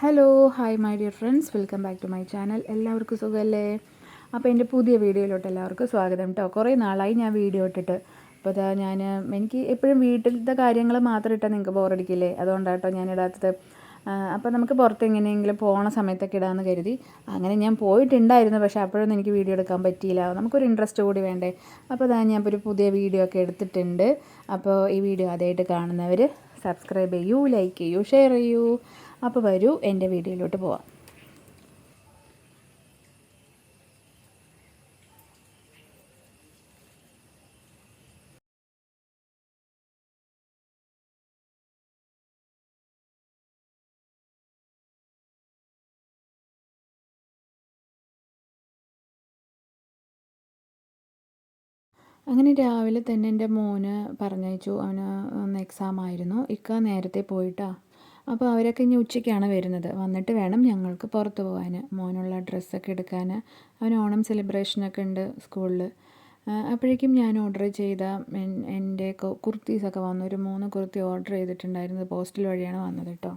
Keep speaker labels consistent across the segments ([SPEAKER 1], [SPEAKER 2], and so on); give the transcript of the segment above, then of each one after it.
[SPEAKER 1] Hello hi my dear friends welcome back to my channel എല്ലാവർക്കും സുഖമല്ലേ അപ്പോൾ എന്റെ പുതിയ വീഡിയോയിലോട്ട് എല്ലാവർക്കും സ്വാഗതം കേട്ടോ കുറേ നാളായി ഞാൻ വീഡിയോ ഇട്ടിട്ട്. അപ്പോൾ അതാ ഞാൻ എനിക്ക് എപ്പോഴും വീട്ടിലത്തെ കാര്യങ്ങൾ മാത്രം ഇട്ടാൽ നിങ്ങൾക്ക് ബോറടിക്കില്ലേ അതുകൊണ്ടാട്ടോ ഞാൻ ഇടാത്തത്. അപ്പോൾ നമുക്ക് പുറത്ത് എങ്ങനെയെങ്കിലും പോണ സമയത്തൊക്കെ ഇടാമെന്ന് കരുതി. അങ്ങനെ ഞാൻ പോയിട്ടുണ്ടായിരുന്നു പക്ഷേ അപ്പോഴൊന്നും എനിക്ക് വീഡിയോ എടുക്കാൻ പറ്റിയില്ല. നമുക്കൊരു ഇൻട്രസ്റ്റ് കൂടി വേണ്ടേ? അപ്പോൾ അതാ ഞാൻ ഒരു പുതിയ വീഡിയോ ഒക്കെ എടുത്തിട്ടുണ്ട്. അപ്പോൾ ഈ വീഡിയോ ആദ്യമായിട്ട് കാണുന്നവർ സബ്സ്ക്രൈബ് ചെയ്യൂ ലൈക്ക് ചെയ്യൂ ഷെയർ ചെയ്യൂ. അപ്പോൾ വരൂ എന്റെ വീഡിയോയിലോട്ട് പോവാം. അങ്ങനെ രാവിലെ തന്നെ എന്റെ മോന് പറഞ്ഞയച്ചു. അവന് ഒന്ന് എക്സാം ആയിരുന്നു. ഇക്ക നേരത്തെ പോയിട്ടാ. അപ്പോൾ അവരൊക്കെ ഇനി ഉച്ചയ്ക്കാണ് വരുന്നത്. വന്നിട്ട് വേണം ഞങ്ങൾക്ക് പുറത്ത് പോകാൻ. മോനുള്ള ഡ്രസ്സൊക്കെ എടുക്കാൻ. അവന് ഓണം സെലിബ്രേഷനൊക്കെ ഉണ്ട് സ്കൂളിൽ അപ്പോഴേക്കും ഞാൻ ഓർഡർ ചെയ്ത എന്റെ കുർത്തീസൊക്കെ വന്നു. ഒരു മൂന്ന് കുർത്തി ഓർഡർ ചെയ്തിട്ടുണ്ടായിരുന്നത് പോസ്റ്റൽ വഴിയാണ് വന്നത് കേട്ടോ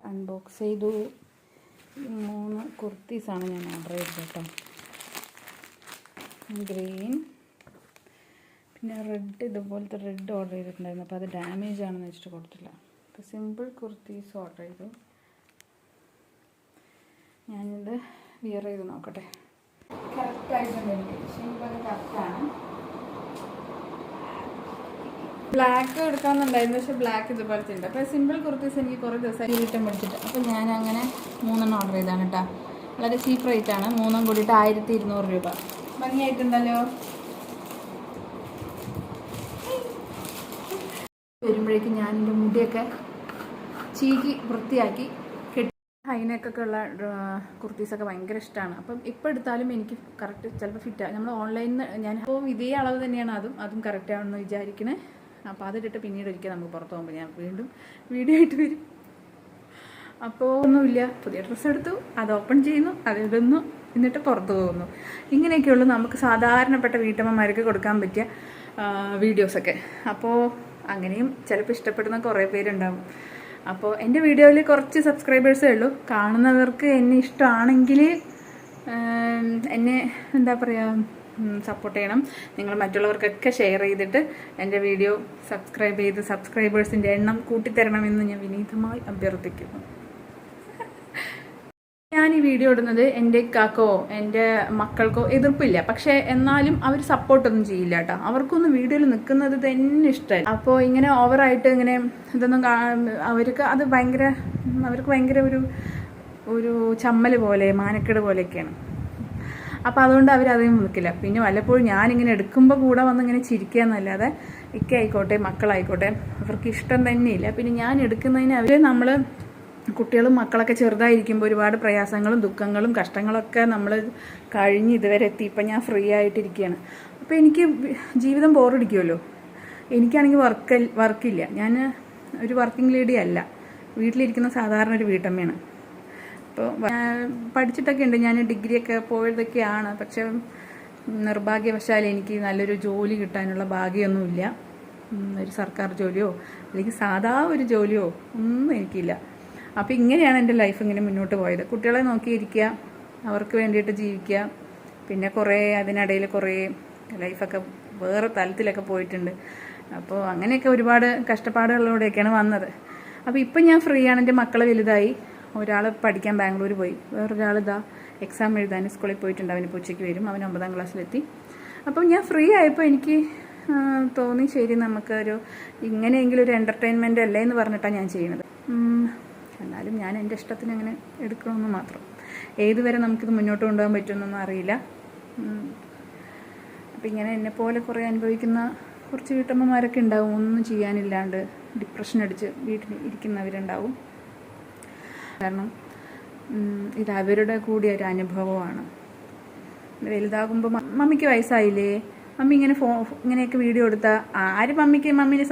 [SPEAKER 1] അൺബോക്സ് ചെയ്തു. മൂന്ന് കുർത്തീസാണ് ഞാൻ ഓർഡർ ചെയ്തത് കേട്ടോ ഗ്രീൻ പിന്നെ റെഡ് ഇതുപോലത്തെ റെഡ് ഓർഡർ ചെയ്തിട്ടുണ്ടായിരുന്നു. അപ്പോൾ അത് ഡാമേജ് ആണെന്ന് വെച്ചിട്ട് കൊടുത്തില്ല. അപ്പോൾ സിമ്പിൾ കുർത്തീസ് ഓർഡർ ചെയ്തു. ഞാനിത് വിയർ ചെയ്ത് നോക്കട്ടെ. ബ്ലാക്ക് എടുക്കാമെന്നുണ്ടായിരുന്നു പക്ഷേ ബ്ലാക്ക് ഇതുപോലത്തെ ഉണ്ട്. അപ്പോൾ സിമ്പിൾ കുർത്തീസ് എനിക്ക് കുറേ ദിവസമായി കിട്ടാൻ പിടിച്ചിട്ട് അപ്പോൾ ഞാൻ അങ്ങനെ മൂന്നെണ്ണം ഓർഡർ ചെയ്താണ് കേട്ടോ വളരെ ചീപ്പ് റേറ്റ് ആണ്. മൂന്നും കൂടിയിട്ട് ആയിരത്തി ഇരുന്നൂറ് രൂപ. ഭംഗിയായിട്ടുണ്ടല്ലോ? വരുമ്പോഴേക്കും ഞാൻ എന്റെ മുടിയൊക്കെ ചീകി വൃത്തിയാക്കി കെട്ടി ഹൈനെക്കൊക്കെ ഉള്ള കുർത്തീസൊക്കെ ഭയങ്കര ഇഷ്ടമാണ് അപ്പം ഇപ്പം എടുത്താലും എനിക്ക് കറക്റ്റ് ചിലപ്പോൾ ഫിറ്റ് നമ്മൾ ഓൺലൈനിൽ നിന്ന് ഞാൻ അപ്പോൾ ഇതേ അളവ് തന്നെയാണ് അതും അതും കറക്റ്റ് ആണെന്ന് വിചാരിക്കണേ. അപ്പോൾ അതിട്ടിട്ട് പിന്നീട് ഒരിക്കൽ നമുക്ക് പുറത്ത് പോകുമ്പോൾ ഞാൻ വീണ്ടും വീഡിയോ ആയിട്ട് വരും. അപ്പോൾ ഒന്നുമില്ല. പുതിയ ഡ്രസ്സ് എടുത്തു അത് ഓപ്പൺ ചെയ്യുന്നു അത് ഇടുന്നു എന്നിട്ട് പുറത്തു പോകുന്നു. ഇങ്ങനെയൊക്കെയുള്ളൂ നമുക്ക് സാധാരണപ്പെട്ട വീട്ടമ്മമാർക്ക് കൊടുക്കാൻ പറ്റിയ വീഡിയോസൊക്കെ അപ്പോൾ അങ്ങനെയും ചിലപ്പോൾ ഇഷ്ടപ്പെടുന്ന കുറേ പേരുണ്ടാവും. അപ്പോൾ എന്റെ വീഡിയോയിൽ കുറച്ച് സബ്സ്ക്രൈബേഴ്സേ ഉള്ളൂ. കാണുന്നവർക്ക് എന്നെ ഇഷ്ടമാണെങ്കിൽ എന്നെ എന്താ പറയുക സപ്പോർട്ട് ചെയ്യണം. നിങ്ങൾ മറ്റുള്ളവർക്കൊക്കെ ഷെയർ ചെയ്തിട്ട് എന്റെ വീഡിയോ സബ്സ്ക്രൈബ് ചെയ്ത് സബ്സ്ക്രൈബേഴ്സിന്റെ എണ്ണം കൂട്ടിത്തരണമെന്ന് ഞാൻ വിനീതമായി അഭ്യർത്ഥിക്കുന്നു. ഞാൻ ഈ വീഡിയോ ഇടുന്നത് എന്റെ ഇക്കാക്കോ എന്റെ മക്കൾക്കോ എതിർപ്പില്ല. പക്ഷെ എന്നാലും അവർ സപ്പോർട്ടൊന്നും ചെയ്യില്ല കേട്ടോ. അവർക്കൊന്നും വീഡിയോയിൽ നിൽക്കുന്നത് തന്നെ ഇഷ്ടമല്ല. അപ്പോൾ ഇങ്ങനെ ഓവറായിട്ട് ഇങ്ങനെ ഇതൊന്നും അവർക്ക് അത് ഭയങ്കര അവർക്ക് ഭയങ്കര ഒരു ഒരു ചമ്മൽ പോലെ മാനക്കേട് പോലെയൊക്കെയാണ്. അപ്പോൾ അതുകൊണ്ട് അവർ അധികം നിൽക്കില്ല. പിന്നെ വല്ലപ്പോഴും ഞാനിങ്ങനെ എടുക്കുമ്പോൾ കൂടെ വന്ന് ഇങ്ങനെ ചിരിക്കുക എന്നല്ലാതെ ഇക്ക ആയിക്കോട്ടെ മക്കളായിക്കോട്ടെ അവർക്ക് ഇഷ്ടം തന്നെയില്ല. പിന്നെ ഞാൻ എടുക്കുന്നതിന് അവർ നമ്മൾ കുട്ടികളും മക്കളൊക്കെ ചെറുതായിരിക്കുമ്പോൾ ഒരുപാട് പ്രയാസങ്ങളും ദുഃഖങ്ങളും കഷ്ടങ്ങളൊക്കെ നമ്മൾ കഴിഞ്ഞ് ഇതുവരെ എത്തി. ഇപ്പം ഞാൻ ഫ്രീ ആയിട്ടിരിക്കുകയാണ് അപ്പോൾ എനിക്ക് ജീവിതം ബോറടിക്കുമല്ലോ എനിക്കാണെങ്കിൽ വർക്ക് വർക്കില്ല. ഞാൻ ഒരു വർക്കിംഗ് ലേഡി അല്ല. വീട്ടിലിരിക്കുന്ന സാധാരണ ഒരു വീട്ടമ്മയാണ്. അപ്പോൾ പഠിച്ചിട്ടൊക്കെ ഉണ്ട്. ഞാൻ ഡിഗ്രിയൊക്കെ പോയതൊക്കെയാണ്. പക്ഷെ നിർഭാഗ്യവശാൽ എനിക്ക് നല്ലൊരു ജോലി കിട്ടാനുള്ള ഭാഗ്യമൊന്നുമില്ല. ഒരു സർക്കാർ ജോലിയോ അല്ലെങ്കിൽ സാധാ ഒരു ജോലിയോ ഒന്നും എനിക്കില്ല. അപ്പോൾ ഇങ്ങനെയാണ് എന്റെ ലൈഫ് ഇങ്ങനെ മുന്നോട്ട് പോയത്. കുട്ടികളെ നോക്കിയിരിക്കുക അവർക്ക് വേണ്ടിയിട്ട് ജീവിക്കുക. പിന്നെ കുറേ അതിനിടയിൽ കുറേ ലൈഫൊക്കെ വേറെ തലത്തിലൊക്കെ പോയിട്ടുണ്ട്. അപ്പോൾ അങ്ങനെയൊക്കെ ഒരുപാട് കഷ്ടപ്പാടുകളിലൂടെയൊക്കെയാണ് വന്നത്. അപ്പോൾ ഇപ്പം ഞാൻ ഫ്രീ ആണ്. എന്റെ മക്കൾ വലുതായി. ഒരാൾ പഠിക്കാൻ ബാംഗ്ലൂർ പോയി. വേറൊരാൾ ഇതാ എക്സാം എഴുതാൻ സ്കൂളിൽ പോയിട്ടുണ്ട്. അവന് ഉച്ചയ്ക്ക് വരും. അവൻ ഒമ്പതാം ക്ലാസ്സിലെത്തി അപ്പം ഞാൻ ഫ്രീ ആയപ്പോൾ എനിക്ക് തോന്നി ശരി നമുക്കൊരു ഇങ്ങനെയെങ്കിലും ഒരു എന്റർടൈൻമെന്റ് അല്ലേ എന്ന് പറഞ്ഞിട്ടാണ് ഞാൻ ചെയ്യുന്നത്. എന്നാലും ഞാൻ എന്റെ ഇഷ്ടത്തിന് അങ്ങനെ എടുക്കണമെന്ന് മാത്രം. ഏതുവരെ നമുക്കിത് മുന്നോട്ട് കൊണ്ടുപോകാൻ പറ്റുമെന്നൊന്നും അറിയില്ല. അപ്പം ഇങ്ങനെ എന്നെ പോലെ കുറേ അനുഭവിക്കുന്ന കുറച്ച് വീട്ടമ്മമാരൊക്കെ ഉണ്ടാവും. ഒന്നും ചെയ്യാനില്ലാണ്ട് ഡിപ്രഷൻ അടിച്ച് വീട്ടിൽ ഇരിക്കുന്നവരുണ്ടാവും. കാരണം ഇത് അവരുടെ കൂടി ഒരു അനുഭവമാണ്. വലുതാകുമ്പോൾ മമ്മിക്ക് വയസ്സായില്ലേ? മമ്മി ഇങ്ങനെ ഫോ ഇങ്ങനെയൊക്കെ വീഡിയോ എടുത്താൽ ആര് മമ്മിക്ക് മമ്മീനെ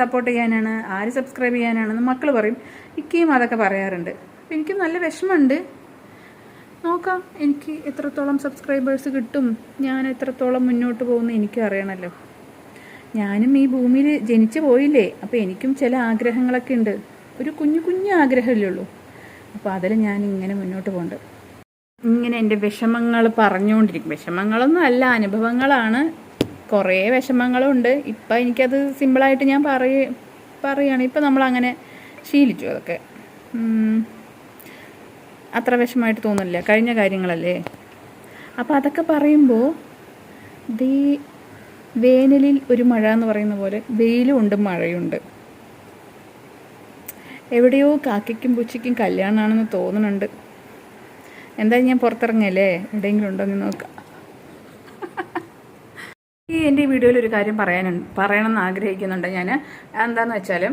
[SPEAKER 1] സപ്പോർട്ട് ചെയ്യാനാണ്? ആര് സബ്സ്ക്രൈബ് ചെയ്യാനാണെന്ന് മക്കൾ പറയും. ഇക്കയും അതൊക്കെ പറയാറുണ്ട്. അപ്പം എനിക്ക് നല്ല വിഷമമുണ്ട്. നോക്കാം എനിക്ക് എത്രത്തോളം സബ്സ്ക്രൈബേഴ്സ് കിട്ടും? ഞാൻ എത്രത്തോളം മുന്നോട്ട് പോകുന്നു എനിക്കും അറിയണമല്ലോ ഞാനും ഈ ഭൂമിയിൽ ജനിച്ചു പോയില്ലേ അപ്പോൾ എനിക്കും ചില ആഗ്രഹങ്ങളൊക്കെ ഉണ്ട്. ഒരു കുഞ്ഞു കുഞ്ഞു ആഗ്രഹമല്ലേ ഉള്ളൂ. അപ്പോൾ അതിൽ ഞാൻ ഇങ്ങനെ മുന്നോട്ട് പോകുന്നുണ്ട്. ഇങ്ങനെ എന്റെ വിഷമങ്ങൾ പറഞ്ഞുകൊണ്ടിരിക്കും. വിഷമങ്ങളൊന്നും അല്ല അനുഭവങ്ങളാണ്. കുറേ വിഷമങ്ങളുണ്ട്. ഇപ്പം എനിക്കത് സിമ്പിളായിട്ട് ഞാൻ പറയ പറയുകയാണ്. ഇപ്പം നമ്മളങ്ങനെ ശീലിച്ചു അതൊക്കെ. അത്ര വിഷമമായിട്ട് തോന്നില്ല കഴിഞ്ഞ കാര്യങ്ങളല്ലേ? അപ്പോൾ അതൊക്കെ പറയുമ്പോൾ ദേ വേനലിൽ ഒരു മഴ എന്ന് പറയുന്ന പോലെ വെയിലും ഉണ്ട് മഴയുണ്ട് എവിടെയോ കാക്കയ്ക്കും പൂച്ചയ്ക്കും കല്യാണമാണെന്ന് തോന്നുന്നുണ്ട്. എന്തായാലും ഞാൻ പുറത്തിറങ്ങിയല്ലേ എവിടെയെങ്കിലും ഉണ്ടോ എന്ന് നോക്കാം. ഈ എന്റെ വീഡിയോയിൽ ഒരു കാര്യം പറയാനുണ്ട് പറയണമെന്ന് ആഗ്രഹിക്കുന്നുണ്ട് ഞാൻ എന്താണെന്ന് വെച്ചാൽ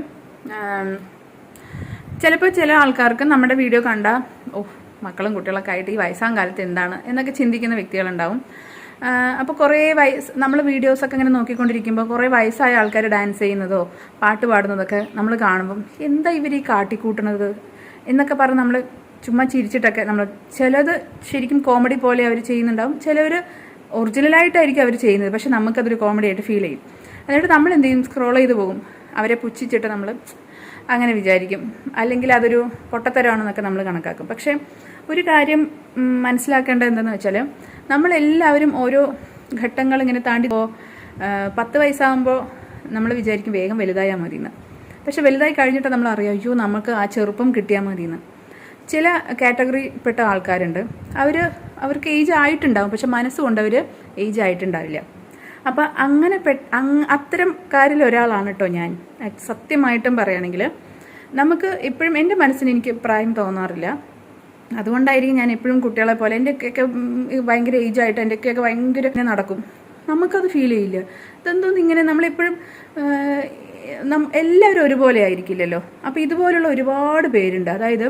[SPEAKER 1] ചിലപ്പോൾ ചില ആൾക്കാർക്ക് നമ്മുടെ വീഡിയോ കണ്ട ഓ മക്കളും കുട്ടികളൊക്കെ ആയിട്ട് ഈ വയസ്സാം കാലത്ത് എന്താണ്? എന്നൊക്കെ ചിന്തിക്കുന്ന വ്യക്തികളുണ്ടാവും. അപ്പോൾ കുറേ വയസ്സ് നമ്മൾ വീഡിയോസൊക്കെ ഇങ്ങനെ നോക്കിക്കൊണ്ടിരിക്കുമ്പോൾ കുറേ വയസ്സായ ആൾക്കാർ ഡാൻസ് ചെയ്യുന്നതോ പാട്ട് പാടുന്നതൊക്കെ നമ്മൾ കാണുമ്പം എന്താ ഇവർ ഈ കാട്ടിക്കൂട്ടുന്നത് എന്നൊക്കെ പറഞ്ഞ് നമ്മൾ ചുമ്മാ ചിരിച്ചിട്ടൊക്കെ നമ്മൾ ചിലത് ശരിക്കും കോമഡി പോലെ അവർ ചെയ്യുന്നുണ്ടാവും. ചിലവർ ഒറിജിനലായിട്ടായിരിക്കും അവർ ചെയ്യുന്നത്. പക്ഷെ നമുക്കതൊരു കോമഡി ആയിട്ട് ഫീൽ ചെയ്യും. എന്നിട്ട് നമ്മൾ എന്ത് ചെയ്യും സ്ക്രോൾ ചെയ്ത് പോകും. അവരെ പുച്ഛിച്ചിട്ട് നമ്മൾ അങ്ങനെ വിചാരിക്കും. അല്ലെങ്കിൽ അതൊരു പൊട്ടത്തരമാണെന്നൊക്കെ നമ്മൾ കണക്കാക്കും. പക്ഷേ ഒരു കാര്യം മനസ്സിലാക്കേണ്ടത് എന്തെന്ന് വെച്ചാൽ നമ്മളെല്ലാവരും ഓരോ ഘട്ടങ്ങൾ ഇങ്ങനെ താണ്ടി പോ പത്ത് വയസ്സാകുമ്പോൾ നമ്മൾ വിചാരിക്കും വേഗം വലുതായാൽ മതി എന്ന് പക്ഷെ വലുതായി കഴിഞ്ഞിട്ട് നമ്മൾ അറിയാം അയ്യോ നമുക്ക് ആ ചെറുപ്പം കിട്ടിയാൽ മതി എന്ന് ചില കാറ്റഗറിപ്പെട്ട ആൾക്കാരുണ്ട്. അവർ അവർക്ക് ഏജ് ആയിട്ടുണ്ടാവും. പക്ഷെ മനസ്സുകൊണ്ട് അവർ ഏജ് ആയിട്ടുണ്ടാവില്ല. അപ്പം അങ്ങനെ പെ അത്തരം അത്തരംകാരിൽ ഒരാളാണ് കേട്ടോ ഞാൻ. സത്യമായിട്ടും പറയുകയാണെങ്കിൽ നമുക്ക് ഇപ്പോഴും എന്റെ മനസ്സിന് എനിക്ക് പ്രായം തോന്നാറില്ല. അതുകൊണ്ടായിരിക്കും ഞാൻ എപ്പോഴും കുട്ടികളെ പോലെ എന്റെയൊക്കെ ഭയങ്കര ഏജായിട്ട് എന്റെയൊക്കെ ഭയങ്കര നടക്കും. നമുക്കത് ഫീൽ ചെയ്യില്ല. ഇതെന്തോന്ന് ഇങ്ങനെ നമ്മളെപ്പോഴും എല്ലാവരും ഒരുപോലെ ആയിരിക്കില്ലല്ലോ. അപ്പോൾ ഇതുപോലുള്ള ഒരുപാട് പേരുണ്ട്. അതായത്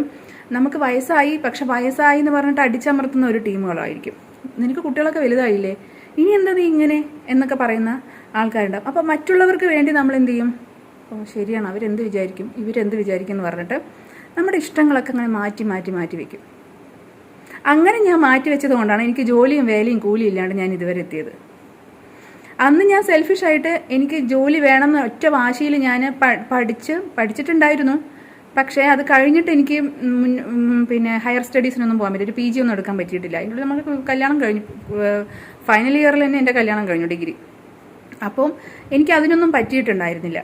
[SPEAKER 1] നമുക്ക് വയസ്സായി പക്ഷെ വയസ്സായി എന്ന് പറഞ്ഞിട്ട് അടിച്ചമർത്തുന്ന ഒരു ടീമുകളായിരിക്കും. നിനക്ക് കുട്ടികളൊക്കെ വലുതായില്ലേ? ഇനി എന്താ നീ ഇങ്ങനെ എന്നൊക്കെ പറയുന്ന ആൾക്കാരുണ്ടാവും അപ്പം മറ്റുള്ളവർക്ക് വേണ്ടി നമ്മൾ എന്ത് ചെയ്യും? ഓ ശരിയാണ്. അവരെന്ത് വിചാരിക്കും? ഇവരെന്ത് വിചാരിക്കും എന്ന് പറഞ്ഞിട്ട് നമ്മുടെ ഇഷ്ടങ്ങളൊക്കെ അങ്ങനെ മാറ്റി മാറ്റി മാറ്റി വെക്കും. അങ്ങനെ ഞാൻ മാറ്റി വെച്ചത് കൊണ്ടാണ് എനിക്ക് ജോലിയും വേലയും കൂലിയും ഇല്ലാണ്ട് ഞാൻ ഇതുവരെ എത്തിയത്. അന്ന് ഞാൻ സെൽഫിഷായിട്ട് എനിക്ക് ജോലി വേണമെന്ന് ഒറ്റ വാശിയിൽ ഞാൻ പഠിച്ച് പഠിച്ചിട്ടുണ്ടായിരുന്നു. പക്ഷേ അത് കഴിഞ്ഞിട്ട് എനിക്ക് പിന്നെ ഹയർ സ്റ്റഡീസിനൊന്നും പോകാൻ പറ്റില്ല. ഒരു പി ജി ഒന്നും എടുക്കാൻ പറ്റിയിട്ടില്ല. അതിനുള്ളിൽ നമുക്ക് കല്യാണം കഴിഞ്ഞു. ഫൈനൽ ഇയറിൽ തന്നെ എന്റെ കല്യാണം കഴിഞ്ഞു ഡിഗ്രി. അപ്പം എനിക്ക് അതിനൊന്നും പറ്റിയിട്ടുണ്ടായിരുന്നില്ല.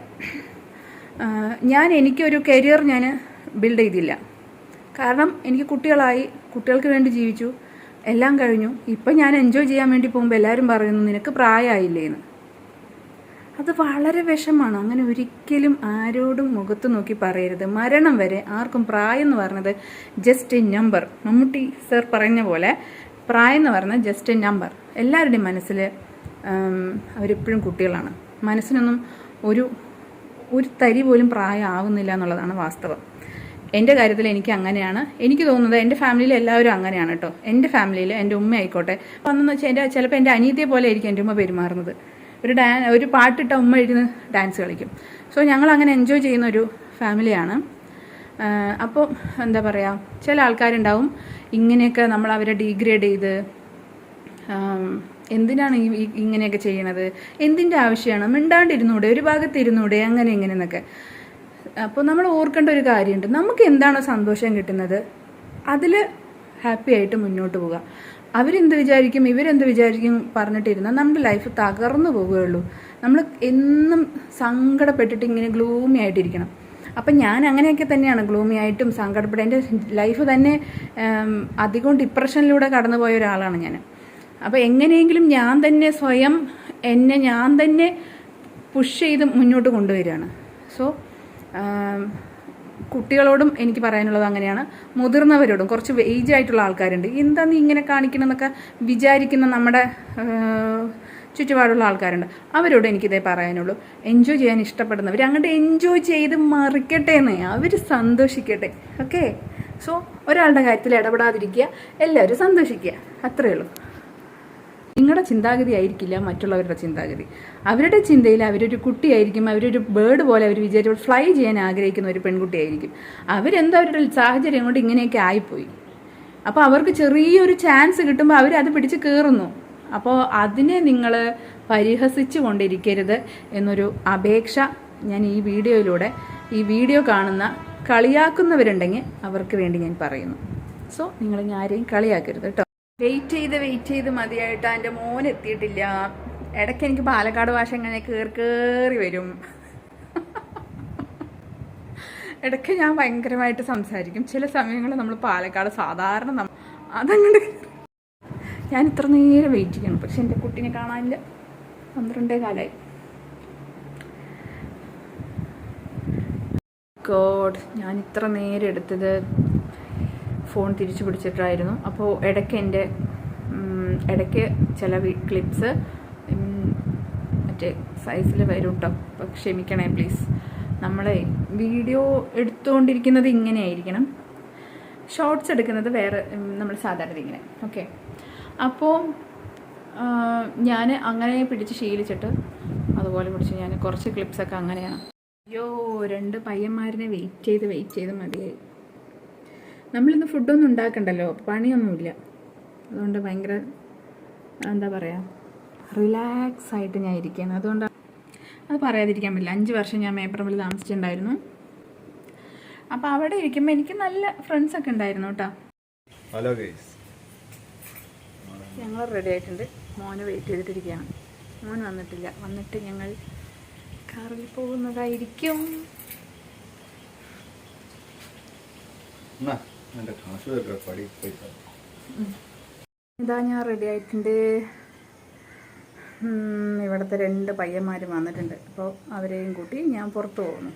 [SPEAKER 1] ഞാൻ എനിക്കൊരു കരിയർ ഞാൻ ബിൽഡ് ചെയ്തില്ല. കാരണം എനിക്ക് കുട്ടികളായി കുട്ടികൾക്ക് വേണ്ടി ജീവിച്ചു എല്ലാം കഴിഞ്ഞു. ഇപ്പം ഞാൻ എൻജോയ് ചെയ്യാൻ വേണ്ടി പോകുമ്പോൾ എല്ലാവരും പറയുന്നു നിനക്ക് പ്രായമായില്ലേ എന്ന് അത് വളരെ വിഷമാണ്. അങ്ങനെ ഒരിക്കലും ആരോടും മുഖത്ത് നോക്കി പറയരുത്. മരണം വരെ ആർക്കും പ്രായം എന്ന് പറഞ്ഞത് just a number Mammootty sir പറഞ്ഞ പോലെ പ്രായം എന്ന് പറഞ്ഞാൽ ജസ്റ്റ് എ നമ്പർ എല്ലാവരുടെയും മനസ്സിൽ അവരെപ്പോഴും കുട്ടികളാണ്. മനസ്സിനൊന്നും ഒരു ഒരു തരി പോലും പ്രായമാവുന്നില്ല എന്നുള്ളതാണ് വാസ്തവം. എന്റെ കാര്യത്തിൽ എനിക്ക് അങ്ങനെയാണ്. എനിക്ക് തോന്നുന്നത് എന്റെ ഫാമിലിയിൽ എല്ലാവരും അങ്ങനെയാണ് കേട്ടോ. എന്റെ ഫാമിലിയിൽ എന്റെ ഉമ്മ ആയിക്കോട്ടെ. വന്നെന്ന് വെച്ചാൽ എന്റെ ചിലപ്പോൾ എന്റെ അനിയത്തെ പോലെ ആയിരിക്കും എന്റെ ഉമ്മ പെരുമാറുന്നത്. ഒരു ഡാൻ ഒരു പാട്ടിട്ട ഉമ്മ ഇരുന്ന് ഡാൻസ് കളിക്കും. സോ ഞങ്ങൾ അങ്ങനെ എൻജോയ് ചെയ്യുന്ന ഒരു ഫാമിലിയാണ് അപ്പോൾ എന്താ പറയുക ചില ആൾക്കാരുണ്ടാവും ഇങ്ങനെയൊക്കെ നമ്മൾ അവരെ ഡീഗ്രേഡ് ചെയ്ത് എന്തിനാണ് ഈ ഇങ്ങനെയൊക്കെ ചെയ്യണത്? എന്തിന്റെ ആവശ്യമാണ് മിണ്ടാണ്ടിരുന്നൂടെ ഒരു ഭാഗത്ത് ഇരുന്നൂടെ അങ്ങനെ ഇങ്ങനെ എന്നൊക്കെ അപ്പോൾ നമ്മൾ ഓർക്കേണ്ട ഒരു കാര്യമുണ്ട്. നമുക്ക് എന്താണോ സന്തോഷം കിട്ടുന്നത്? അതിൽ ഹാപ്പി ആയിട്ട് മുന്നോട്ട് പോവുക. അവരെന്ത് വിചാരിക്കും ഇവരെന്ത് വിചാരിക്കും പറഞ്ഞിട്ടിരുന്നാൽ നമ്മുടെ ലൈഫ് തകർന്നു പോവുകയുള്ളൂ നമ്മൾ എന്നും സങ്കടപ്പെട്ടിട്ട് ഇങ്ങനെ ഗ്ലൂമി ആയിട്ടിരിക്കണം. അപ്പം ഞാൻ അങ്ങനെയൊക്കെ തന്നെയാണ് ഗ്ലൂമി ആയിട്ടും സങ്കടപ്പെട്ട് എന്റെ ലൈഫ് തന്നെ അധികവും അധികം ഡിപ്രഷനിലൂടെ കടന്നു പോയ ഒരാളാണ് ഞാൻ. അപ്പോൾ എങ്ങനെയെങ്കിലും ഞാൻ തന്നെ സ്വയം എന്നെ ഞാൻ തന്നെ പുഷ് ചെയ്ത് മുന്നോട്ട് കൊണ്ടുവരികയാണ്. സോ കുട്ടികളോടും എനിക്ക് പറയാനുള്ളത് അങ്ങനെയാണ്. മുതിർന്നവരോടും കുറച്ച് ഏജ് ആയിട്ടുള്ള ആൾക്കാരുണ്ട്. എന്താ നീ ഇങ്ങനെ കാണിക്കണമെന്നൊക്കെ വിചാരിക്കുന്ന നമ്മുടെ ചുറ്റുപാടുള്ള ആൾക്കാരുണ്ട്. അവരോട് എനിക്കിതേ പറയാനുള്ളൂ. എൻജോയ് ചെയ്യാൻ ഇഷ്ടപ്പെടുന്നവർ അങ്ങോട്ട് എൻജോയ് ചെയ്ത് മറിക്കട്ടെ എന്ന്. അവർ സന്തോഷിക്കട്ടെ. ഓക്കെ സോ ഒരാളുടെ കാര്യത്തിൽ ഇടപെടാതിരിക്കുക. എല്ലാവരും സന്തോഷിക്കുക. അത്രയേ ഉള്ളൂ. നിങ്ങളുടെ ചിന്താഗതി ആയിരിക്കില്ല മറ്റുള്ളവരുടെ ചിന്താഗതി. അവരുടെ ചിന്തയിൽ അവരൊരു കുട്ടിയായിരിക്കും അവരൊരു ബേർഡ് പോലെ അവർ വിചാരിച്ചു ഫ്ലൈ ചെയ്യാൻ ആഗ്രഹിക്കുന്ന ഒരു പെൺകുട്ടിയായിരിക്കും. അവരെന്തോ അവരുടെ സാഹചര്യം കൊണ്ട് ഇങ്ങനെയൊക്കെ ആയിപ്പോയി. അപ്പോൾ അവർക്ക് ചെറിയൊരു ചാൻസ് കിട്ടുമ്പോൾ അവരത് പിടിച്ച് കയറുന്നു അപ്പോൾ അതിനെ നിങ്ങൾ പരിഹസിച്ചു കൊണ്ടിരിക്കരുത് എന്നൊരു അപേക്ഷ ഞാൻ ഈ വീഡിയോയിലൂടെ ഈ വീഡിയോ കാണുന്ന കളിയാക്കുന്നവരുണ്ടെങ്കിൽ അവർക്ക് വേണ്ടി ഞാൻ പറയുന്നു. സോ നിങ്ങൾ ആരെയും കളിയാക്കരുത് കേട്ടോ. വെയിറ്റ് ചെയ്ത് വെയിറ്റ് ചെയ്ത് മതിയായിട്ട് എന്റെ മോൻ എത്തിയിട്ടില്ല. ഇടയ്ക്ക് എനിക്ക് പാലക്കാട് ഭാഷ ഇങ്ങനെ കയറി കയറി വരും. ഇടയ്ക്ക് ഞാൻ ഭയങ്കരമായിട്ട് സംസാരിക്കും. ചില സമയങ്ങളിൽ നമ്മൾ പാലക്കാട് സാധാരണ നമ്മൾ അതങ്ങോട്ട് ഞാൻ ഇത്ര നേരം വെയിറ്റ് ചെയ്യണം. പക്ഷെ എന്റെ കുട്ടീനെ കാണാനില്ല. പന്ത്രണ്ടേ കാലമായി ഗോഡ് ഞാൻ ഇത്ര നേരം എടുത്തത് ഫോൺ തിരിച്ചു പിടിച്ചിട്ടായിരുന്നു. അപ്പോൾ ഇടയ്ക്ക് എന്റെ ഇടയ്ക്ക് ചില ക്ലിപ്സ് മറ്റേ സൈസിൽ വരും കേട്ടോ അപ്പോൾ ക്ഷമിക്കണേ പ്ലീസ് നമ്മളെ വീഡിയോ എടുത്തുകൊണ്ടിരിക്കുന്നത് ഇങ്ങനെയായിരിക്കണം. ഷോർട്സ് എടുക്കുന്നത് വേറെ നമ്മൾ സാധാരണ ഇങ്ങനെ. ഓക്കെ അപ്പോൾ ഞാൻ അങ്ങനെ പിടിച്ച് ശീലിച്ചിട്ട് അതുപോലെ പിടിച്ച് ഞാൻ കുറച്ച് ക്ലിപ്സൊക്കെ അങ്ങനെയാണ്. അയ്യോ രണ്ട് പയ്യന്മാരിനെ വെയിറ്റ് ചെയ്ത് വെയിറ്റ് ചെയ്ത് മതിയായി. നമ്മളിന്ന് ഫുഡൊന്നും ഉണ്ടാക്കണ്ടല്ലോ. പണിയൊന്നുമില്ല. അതുകൊണ്ട് ഭയങ്കര എന്താ പറയുക റിലാക്സ് ആയിട്ട് ഞാൻ ഇരിക്കുകയാണ്. അതുകൊണ്ട് അത് പറയാതിരിക്കാൻ പറ്റില്ല. അഞ്ച് വർഷം ഞാൻ മേപ്പറമ്പിൽ താമസിച്ചിട്ടുണ്ടായിരുന്നു. അപ്പോൾ അവിടെ ഇരിക്കുമ്പോൾ എനിക്ക് നല്ല ഫ്രണ്ട്സൊക്കെ ഉണ്ടായിരുന്നു കേട്ടോ.
[SPEAKER 2] ഹലോ ഗൈസ്
[SPEAKER 1] ഞങ്ങൾ റെഡി ആയിട്ടുണ്ട്. മോന് വെയിറ്റ് ചെയ്തിട്ടിരിക്കുകയാണ്. മോൻ വന്നിട്ടില്ല. വന്നിട്ട് ഞങ്ങൾ കാറിൽ പോകുന്നതായിരിക്കും.
[SPEAKER 2] എന്നാ?
[SPEAKER 1] ഇതാ ഞാൻ റെഡി ആയിട്ടുണ്ട്. ഇവിടുത്തെ രണ്ട് പയ്യന്മാർ വന്നിട്ടുണ്ട്. അപ്പോൾ അവരെയും കൂട്ടി ഞാൻ പുറത്തു പോകുന്നു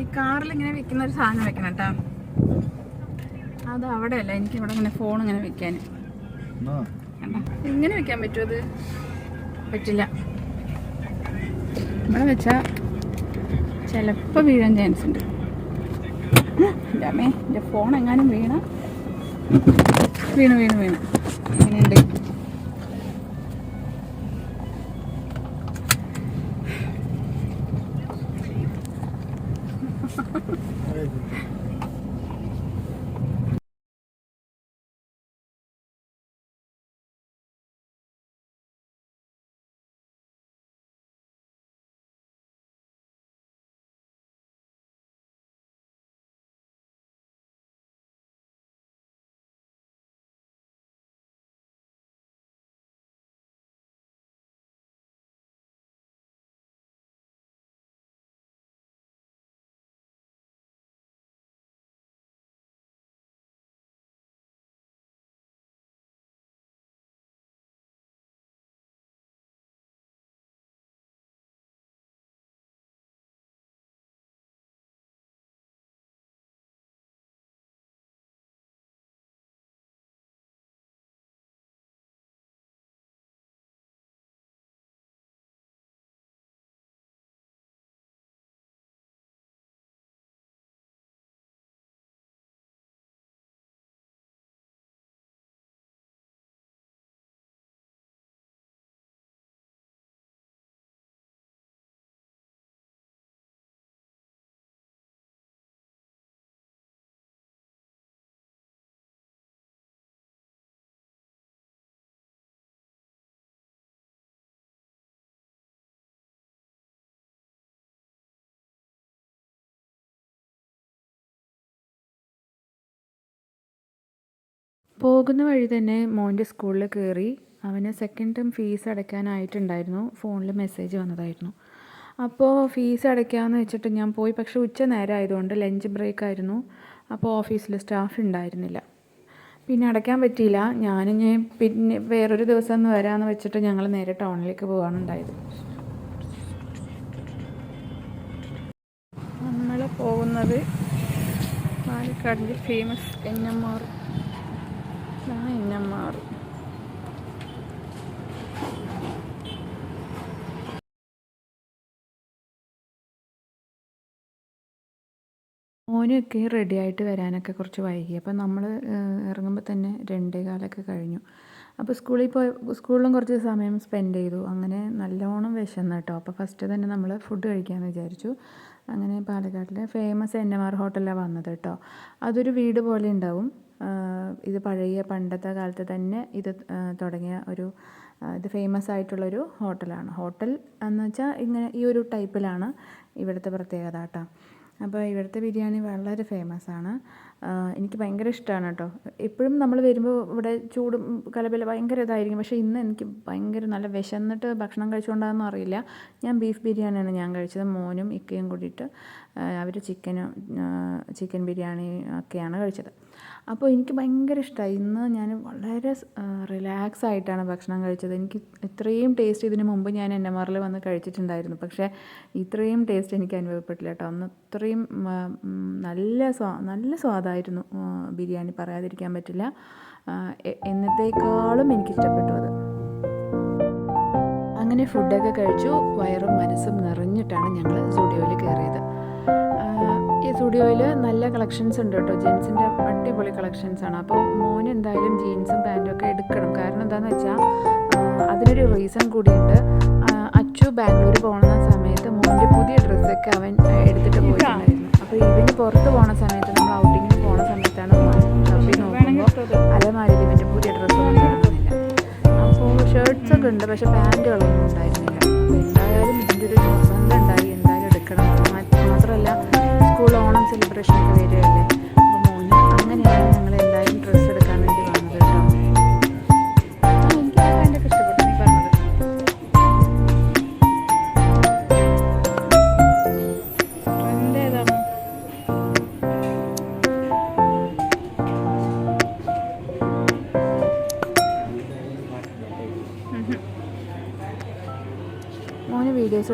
[SPEAKER 1] ഈ കാറിൽ ഇങ്ങനെ വെക്കുന്ന ഒരു സാധനം വെക്കണം കേട്ടോ. അത് അവിടെ അല്ല എനിക്ക് ഇവിടെ ഇങ്ങനെ ഫോൺ ഇങ്ങനെ വെക്കാൻ? ഇങ്ങനെ വെക്കാൻ പറ്റുമോ അത്? പറ്റില്ല. ഇവിടെ വെച്ചാൽ ചിലപ്പോൾ വീഴാൻ ചാൻസ് ഉണ്ട്. എന്റെ അമ്മേ എന്റെ ഫോൺ എങ്ങാനും വീണ? വീണു വീണു വീണു. ഇങ്ങനെയുണ്ട്. പോകുന്ന വഴി തന്നെ മോന്റെ സ്കൂളിൽ കയറി അവന് സെക്കൻഡ് ടേം ഫീസ് അടയ്ക്കാനായിട്ടുണ്ടായിരുന്നു. ഫോണിൽ മെസ്സേജ് വന്നതായിരുന്നു. അപ്പോൾ ഫീസ് അടയ്ക്കാമെന്ന് വെച്ചിട്ട് ഞാൻ പോയി. പക്ഷേ ഉച്ച നേരം ആയതുകൊണ്ട് ലഞ്ച് ബ്രേക്ക് ആയിരുന്നു അപ്പോൾ ഓഫീസിൽ സ്റ്റാഫ് ഉണ്ടായിരുന്നില്ല. പിന്നെ അടയ്ക്കാൻ പറ്റിയില്ല. ഞാൻ പിന്നെ വേറൊരു ദിവസം ഒന്ന് വരാമെന്ന് വെച്ചിട്ട് ഞങ്ങൾ നേരെ ടൗണിലേക്ക് പോകാണ് ഉണ്ടായത്. നമ്മൾ പോകുന്നത് പാലക്കാടിന്റെ famous N M R N മാറി. മോനൊക്കെ റെഡി ആയിട്ട് വരാനൊക്കെ കുറച്ച് വൈകി. അപ്പോൾ നമ്മൾ ഇറങ്ങുമ്പോൾ തന്നെ രണ്ടേ കാലൊക്കെ കഴിഞ്ഞു. അപ്പോൾ സ്കൂളിൽ പോയി സ്കൂളിലും കുറച്ച് സമയം സ്പെൻഡ് ചെയ്തു. അങ്ങനെ നല്ലോണം വിശന്ന് കേട്ടോ. അപ്പോൾ ഫസ്റ്റ് തന്നെ നമ്മൾ ഫുഡ് കഴിക്കാമെന്ന് വിചാരിച്ചു. അങ്ങനെ പാലക്കാട്ടിലെ ഫേമസ് എൻ എം ആർ ഹോട്ടലിലാണ് വന്നത് കേട്ടോ. അതൊരു വീട് പോലെ ഉണ്ടാവും. ഇത് പഴയ പണ്ടത്തെ കാലത്ത് തന്നെ ഇത് തുടങ്ങിയ ഒരു ഇത് ഫേമസ് ആയിട്ടുള്ളൊരു ഹോട്ടലാണ്. ഹോട്ടൽ എന്ന് വെച്ചാൽ ഇങ്ങനെ ഈ ഒരു ടൈപ്പിലാണ് ഇവിടുത്തെ പ്രത്യേകത കേട്ടോ. അപ്പോൾ ഇവിടുത്തെ ബിരിയാണി വളരെ ഫേമസ് ആണ്. എനിക്ക് ഭയങ്കര ഇഷ്ടമാണ് കേട്ടോ. എപ്പോഴും നമ്മൾ വരുമ്പോൾ ഇവിടെ ചൂടും കലബല ഭയങ്കര ഇതായിരിക്കും. പക്ഷേ ഇന്ന് എനിക്ക് ഭയങ്കര നല്ല വിശന്നിട്ട് ഭക്ഷണം കഴിച്ചുകൊണ്ടാണെന്ന് അറിയില്ല. ഞാൻ ബീഫ് ബിരിയാണിയാണ് ഞാൻ കഴിച്ചത്. മോനും ഇക്കയും കൂടിയിട്ട് അവർ ചിക്കനും ചിക്കൻ ബിരിയാണി ഒക്കെയാണ് കഴിച്ചത്. അപ്പോൾ എനിക്ക് ഭയങ്കര ഇഷ്ടമായി ഇന്ന് ഞാൻ വളരെ റിലാക്സ് ആയിട്ടാണ് ഭക്ഷണം കഴിച്ചത്. എനിക്ക് ഇത്രയും ടേസ്റ്റ് ഇതിന് മുമ്പ് ഞാൻ എൻ എം ആറിൽ വന്ന് കഴിച്ചിട്ടുണ്ടായിരുന്നു. പക്ഷേ ഇത്രയും ടേസ്റ്റ് എനിക്ക് അനുഭവപ്പെട്ടില്ല കേട്ടോ. അന്ന് ഇത്രയും നല്ല സ്വാ നല്ല സ്വാദായിരുന്നു. ആ, ബിരിയാണി പറയാതിരിക്കാൻ പറ്റില്ല. എന്നത്തേക്കാളും എനിക്ക് ഇഷ്ടപ്പെട്ടു അത് അങ്ങനെ ഫുഡൊക്കെ കഴിച്ചു. വയറും മനസ്സും നിറഞ്ഞിട്ടാണ് ഞങ്ങൾ സ്റ്റുഡിയോയിൽ കയറിയത്. ഈ സ്റ്റുഡിയോയിൽ നല്ല കളക്ഷൻസ് ഉണ്ട് കേട്ടോ. ജീൻസിന്റെ അടിപൊളി കളക്ഷൻസ് ആണ്. അപ്പോൾ മോൻ എന്തായാലും ജീൻസും പാന്റും ഒക്കെ എടുക്കണം. കാരണം എന്താണെന്ന് വെച്ചാൽ അതിനൊരു റീസൺ കൂടിയുണ്ട്. അച്ചു ബാംഗ്ലൂർ പോകുന്ന സമയത്ത് മോന്റെ പുതിയ ഡ്രസ്സൊക്കെ അവൻ എടുത്തിട്ട് പോയിട്ടുണ്ടായിരുന്നു. അപ്പോൾ ഇവന് പുറത്ത് പോകുന്ന സമയത്ത് നമ്മൾ ഔട്ടിങ്ങിന് അലമാരിൽ ഇവന്റെ പുതിയ ഡ്രസ്സൊന്നും കാണുന്നില്ല അപ്പോൾ ഷർട്ട്സൊക്കെ ഉണ്ട് പക്ഷെ പാന്റുകളൊന്നും ഉണ്ടായിരുന്നില്ല. എന്തായാലും ഇതിന്റെ ഒരു നിർബന്ധം ഉണ്ടായി എന്തായാലും എടുക്കണം. മാത്രമല്ല സ്കൂൾ ഓണം സെലിബ്രേഷൻ ഒക്കെ വരികയല്ലേ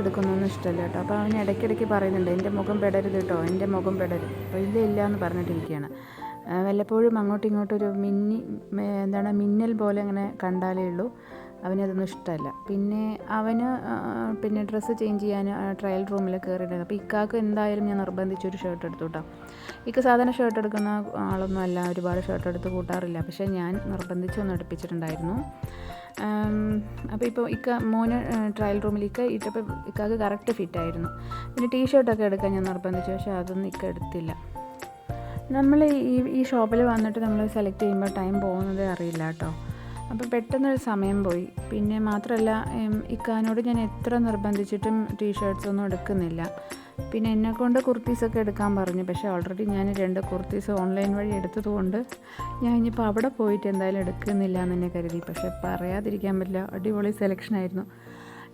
[SPEAKER 1] എടുക്കുന്നൊന്നും ഇഷ്ടമല്ല കേട്ടോ. അപ്പോൾ അവൻ ഇടയ്ക്കിടയ്ക്ക് പറയുന്നുണ്ട് എന്റെ മുഖം പെടരുത് കേട്ടോ എന്റെ മുഖം പെടരുത്. അപ്പോൾ ഇല്ല ഇല്ല എന്ന് പറഞ്ഞിട്ടിരിക്കുകയാണ് വല്ലപ്പോഴും അങ്ങോട്ടും ഇങ്ങോട്ടും ഒരു മിന്നി എന്താണ് മിന്നൽ പോലെ അങ്ങനെ കണ്ടാലേ ഉള്ളൂ. അവനതൊന്നും ഇഷ്ടമല്ല. പിന്നെ അവന് പിന്നെ ഡ്രസ്സ് ചേഞ്ച് ചെയ്യാൻ ട്രയൽ റൂമിൽ കയറിയിട്ടുണ്ട്. അപ്പോൾ ഇക്കാക്ക് എന്തായാലും ഞാൻ നിർബന്ധിച്ചൊരു ഷർട്ട് എടുത്തു കേട്ടോ. ഇക്ക സാധാരണ ഷർട്ട് എടുക്കുന്ന ആളൊന്നും അല്ല ഒരുപാട് ഷർട്ട് എടുത്ത് കൂട്ടാറില്ല. പക്ഷേ ഞാൻ നിർബന്ധിച്ചൊന്ന് എടുപ്പിച്ചിട്ടുണ്ടായിരുന്നു അപ്പോൾ ഇപ്പോൾ ഇക്ക മോന് ട്രയൽ റൂമിലേക്ക് ഇട്ടപ്പോൾ ഇക്കാക്ക് കറക്റ്റ് ഫിറ്റായിരുന്നു പിന്നെ ടീ ഷർട്ടൊക്കെ എടുക്കാൻ ഞാൻ നിർബന്ധിച്ചു പക്ഷേ അതൊന്നും ഇക്ക എടുത്തില്ല. നമ്മൾ ഈ ഈ ഷോപ്പിൽ വന്നിട്ട് നമ്മൾ സെലക്ട് ചെയ്യുമ്പോൾ ടൈം പോകുന്നത് അറിയില്ല കേട്ടോ. അപ്പോൾ പെട്ടെന്നൊരു സമയം പോയി. പിന്നെ മാത്രമല്ല ഇക്കാനോട് ഞാൻ എത്ര നിർബന്ധിച്ചിട്ടും ടീ ഷർട്ട്സ് ഒന്നും എടുക്കുന്നില്ല. പിന്നെ എന്നെക്കൊണ്ട് കുർത്തീസൊക്കെ എടുക്കാൻ പറഞ്ഞു. പക്ഷേ ഓൾറെഡി ഞാൻ രണ്ട് കുർത്തീസ് ഓൺലൈൻ വഴി എടുത്തതുകൊണ്ട് ഞാൻ ഇനിയിപ്പോൾ അവിടെ പോയിട്ട് എന്തായാലും എടുക്കുന്നില്ല എന്ന് തന്നെ കരുതി. പക്ഷേ പറയാതിരിക്കാൻ പറ്റില്ല. അടിപൊളി സെലക്ഷനായിരുന്നു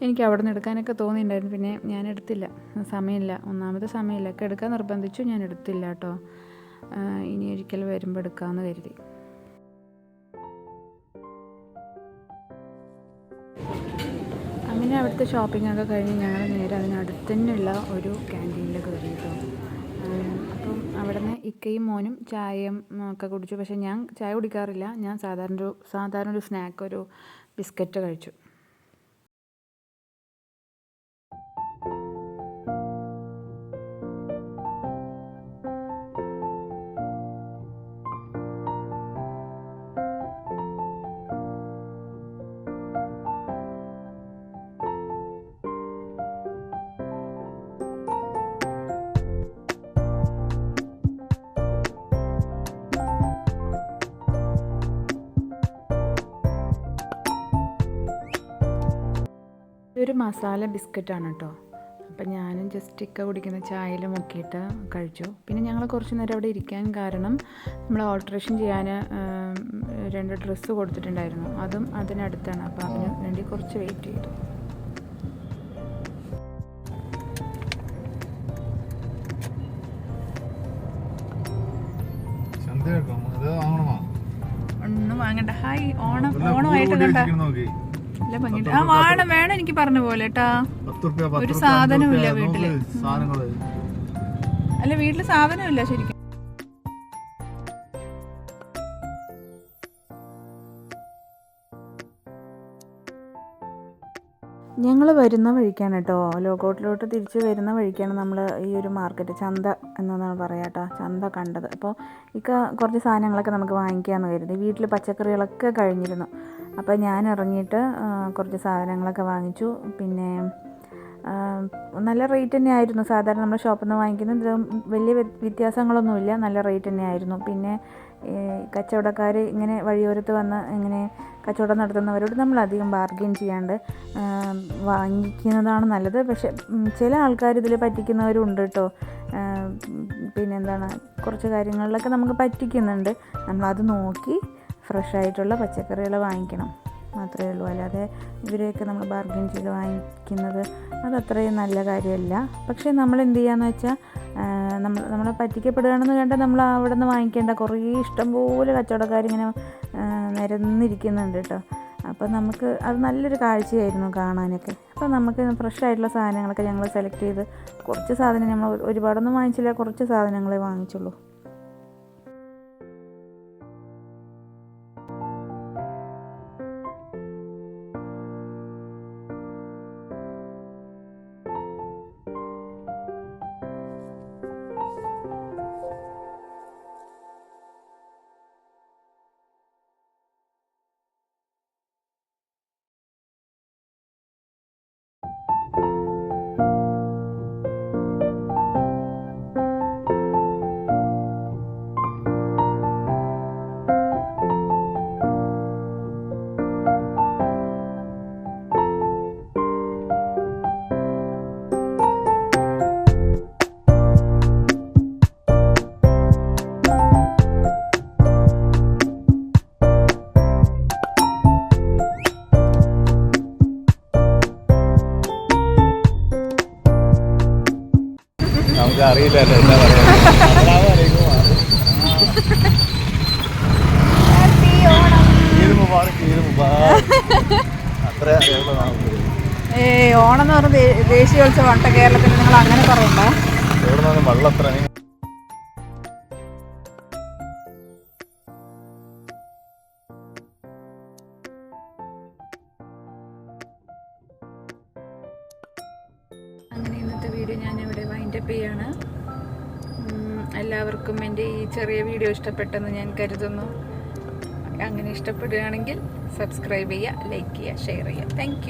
[SPEAKER 1] എനിക്ക് അവിടെ നിന്ന് എടുക്കാനൊക്കെ തോന്നിയിട്ടുണ്ടായിരുന്നു. പിന്നെ ഞാൻ എടുത്തില്ല. സമയമില്ല. ഒന്നാമത് സമയമില്ല. ഒക്കെ എടുക്കാൻ നിർബന്ധിച്ചു. ഞാൻ എടുത്തില്ല കേട്ടോ. ഇനി ഒരിക്കൽ വരുമ്പോൾ എടുക്കാമെന്ന് കരുതി. അവിടുത്തെ ഷോപ്പിംഗ് ഒക്കെ കഴിഞ്ഞ് ഞങ്ങൾ നേരെ അതിനടുത്ത് തന്നെയുള്ള ഒരു ക്യാന്റീനിൽ കയറി കേട്ടോ അപ്പം അവിടെ നിന്ന് ഇക്കയും മോനും ചായയും ഒക്കെ കുടിച്ചു. പക്ഷേ ഞാൻ ചായ കുടിക്കാറില്ല. ഞാൻ സാധാരണ ഒരു സാധാരണ ഒരു സ്നാക്ക് ഒരു ബിസ്ക്കറ്റ് കഴിച്ചു. ഇതൊരു മസാല ബിസ്ക്കറ്റാണ് കേട്ടോ അപ്പം ഞാനും ജസ്റ്റ് ഇക്ക കുടിക്കുന്ന ചായയിൽ മുക്കിയിട്ട് കഴിച്ചു. പിന്നെ ഞങ്ങൾ കുറച്ച് നേരം അവിടെ ഇരിക്കാൻ കാരണം നമ്മൾ ഓൾട്രേഷൻ ചെയ്യാൻ രണ്ട് ഡ്രസ്സ് കൊടുത്തിട്ടുണ്ടായിരുന്നു. അതും അതിനടുത്താണ്. അപ്പോൾ അതിന് വേണ്ടി കുറച്ച് വെയിറ്റ് ചെയ്തു. ഒന്നും വാങ്ങണ്ട. ഹായ് ഓണം ഓണമായിട്ട് കണ്ട
[SPEAKER 2] നോക്കി.
[SPEAKER 1] നല്ല ഭംഗിയുണ്ട്. ആ വേണം വേണം എനിക്ക് പറഞ്ഞ പോലെ കേട്ടാ ഒരു
[SPEAKER 2] റുപ്യ, വീട്ടിൽ.
[SPEAKER 1] അല്ല വീട്ടിൽ സാധനമില്ല ശരിക്കും. ഞങ്ങൾ വരുന്ന വഴിക്കാണ് കേട്ടോ ലോകോട്ടിലോട്ട് തിരിച്ച് വരുന്ന വഴിക്കാണ് നമ്മൾ ഈ ഒരു മാർക്കറ്റ്. ചന്ത എന്നാണ് പറയാം കേട്ടോ ചന്ത കണ്ടത്. അപ്പോൾ ഇക്ക കുറച്ച് സാധനങ്ങളൊക്കെ നമുക്ക് വാങ്ങിക്കാമെന്ന് കരുതി. വീട്ടിൽ പച്ചക്കറികളൊക്കെ കഴിഞ്ഞിരുന്നു. അപ്പോൾ ഞാൻ ഇറങ്ങിയിട്ട് കുറച്ച് സാധനങ്ങളൊക്കെ വാങ്ങിച്ചു. പിന്നെ നല്ല റേറ്റ് തന്നെയായിരുന്നു. സാധാരണ നമ്മൾ ഷോപ്പിൽ നിന്ന് വാങ്ങിക്കുന്നത് വലിയ വ്യത്യാസങ്ങളൊന്നുമില്ല. നല്ല റേറ്റ് തന്നെയായിരുന്നു. പിന്നെ കച്ചവടക്കാർ ഇങ്ങനെ വഴിയോരത്ത് വന്ന് ഇങ്ങനെ കച്ചവടം നടത്തുന്നവരോട് നമ്മൾ അധികം ബാർഗെയിൻ ചെയ്യാണ്ട് വാങ്ങിക്കുന്നതാണ് നല്ലത്. പക്ഷെ ചില ആൾക്കാർ ഇതിൽ പറ്റിക്കുന്നവരുണ്ട് കേട്ടോ പിന്നെന്താണ് കുറച്ച് കാര്യങ്ങളിലൊക്കെ നമുക്ക് പറ്റിക്കുന്നുണ്ട്. നമ്മളത് നോക്കി ഫ്രഷ് ആയിട്ടുള്ള പച്ചക്കറികൾ വാങ്ങിക്കണം. മാത്രമേ ഉള്ളൂ. അല്ലാതെ ഇവരെയൊക്കെ നമ്മൾ ബാർഗെയിൻ ചെയ്ത് വാങ്ങിക്കുന്നത് അതത്രയും നല്ല കാര്യമല്ല. പക്ഷേ നമ്മൾ എന്ത് ചെയ്യാന്ന് വെച്ചാൽ നമ്മൾ നമ്മളെ പറ്റിക്കപ്പെടുകയാണെന്ന് കണ്ട് നമ്മൾ അവിടെ നിന്ന് വാങ്ങിക്കേണ്ട കുറേ ഇഷ്ടംപോലെ കച്ചവടക്കാരിങ്ങനെ നിരന്നിരിക്കുന്നുണ്ട് കേട്ടോ. അപ്പോൾ നമുക്ക് അത് നല്ലൊരു കാഴ്ചയായിരുന്നു കാണാനൊക്കെ. അപ്പോൾ നമുക്ക് ഫ്രഷ് ആയിട്ടുള്ള സാധനങ്ങളൊക്കെ ഞങ്ങൾ സെലക്ട് ചെയ്ത് കുറച്ച് സാധനം നമ്മൾ ഒരുപാടൊന്നും വാങ്ങിച്ചില്ല കുറച്ച് സാധനങ്ങളെ വാങ്ങിച്ചുള്ളൂ.
[SPEAKER 2] നമുക്ക് അറിയില്ലല്ലോ എന്താ
[SPEAKER 1] ഏ ഓണം എന്ന് പറഞ്ഞ ദേശീയോത്സവം ഉണ്ട് കേരളത്തിൽ നിങ്ങൾ അങ്ങനെ പറയണ്ട?
[SPEAKER 2] വെള്ളം
[SPEAKER 1] എന്റെ ഈ ചെറിയ വീഡിയോ ഇഷ്ടപ്പെട്ടെന്ന് ഞാൻ കരുതുന്നു. അങ്ങനെ ഇഷ്ടപ്പെടുകയാണെങ്കിൽ സബ്സ്ക്രൈബ് ചെയ്യുക ലൈക്ക് ചെയ്യുക ഷെയർ ചെയ്യുക. താങ്ക്